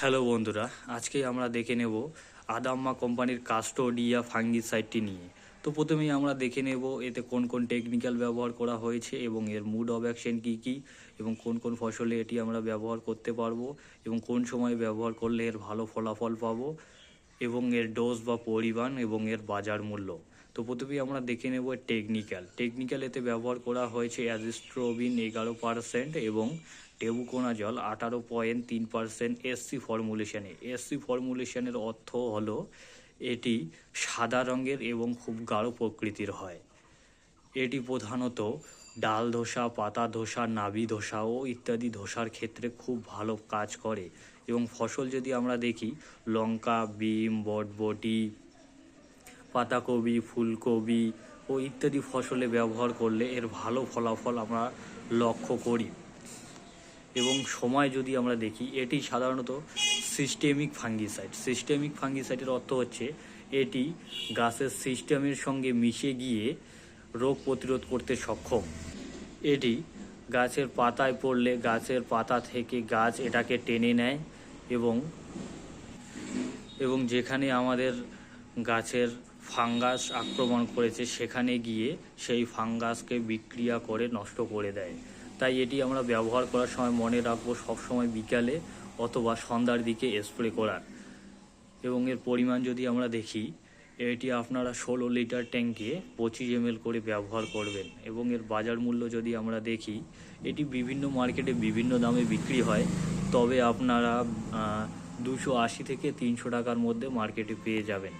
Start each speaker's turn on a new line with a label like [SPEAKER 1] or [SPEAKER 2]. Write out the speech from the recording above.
[SPEAKER 1] Hello বন্ধুরা, আজকে আমরা দেখে নেব আদাম্মা কোম্পানির কাস্টোডিয়া ফাঙ্গিসাইডটি নিয়ে। তো প্রথমেই আমরা দেখে নেব এতে কোন কোন টেকনিক্যাল ব্যবহার করা হয়েছে এবং এর মুড অব অ্যাকশন কী কী এবং কোন কোন ফসলে এটি আমরা ব্যবহার করতে পারব এবং কোন সময় ব্যবহার করলে এর ভালো ফলাফল পাবো। এবং এর ডোজ বা পরিমাণ এবং এর বাজার মূল্য। তো প্রথমেই আমরা দেখে নেব টেকনিক্যাল টেকনিক্যাল এতে ব্যবহার করা হয়েছে অ্যাজিস্ট্রোবিন এগারো পার্সেন্ট এবং টেবুকোনা জল আঠারো পয়েন্ট তিন পার্সেন্ট এসসি ফর্মুলেশনে এসসি ফর্মুলেশনের অর্থ হলো এটি সাদা রঙের এবং খুব গাঢ় প্রকৃতির হয়। এটি প্রধানত ডাল ধোসা, পাতা ধোসা নাভি ধোসা ও ইত্যাদি ধোসার ক্ষেত্রে খুব ভালো কাজ করে। এবং ফসল যদি আমরা দেখি, লঙ্কা, বিম, বটবটি, পাতাকপি, ফুলকপি ও ইত্যাদি ফসলে ব্যবহার করলে এর ভালো ফলাফল আমরা লক্ষ্য করি। এবং সময় যদি আমরা দেখি, এটি সাধারণত সিস্টেমিক ফাঙ্গিসাইড সিস্টেমিক ফাঙ্গিসাইডের অর্থ হচ্ছে, এটি গাছের সিস্টেমের সঙ্গে মিশে গিয়ে রোগ প্রতিরোধ করতে সক্ষম। এটি গাছের পাতায় পড়লে গাছের পাতা থেকে গাছ এটাকে টেনে নেয় এবং এবং যেখানে আমাদের গাছের ফাঙ্গাস আক্রমণ করেছে, সেখানে গিয়ে সেই ফাঙ্গাসকে বিক্রিয়া করে নষ্ট করে দেয়। তাই এটি আমরা ব্যবহার করার সময় মনে রাখব সবসময় বিকালে অথবা সন্ধ্যার দিকে স্প্রে করার। এবং এর পরিমাণ যদি আমরা দেখি এটি আপনারা ষোলো লিটার ট্যাঙ্কে পঁচিশ এম করে ব্যবহার করবেন এবং এর বাজার মূল্য যদি আমরা দেখি, এটি বিভিন্ন মার্কেটে বিভিন্ন দামে বিক্রি হয়। তবে আপনারা দুশো আশি থেকে তিনশো টাকার মধ্যে মার্কেটে পেয়ে যাবেন।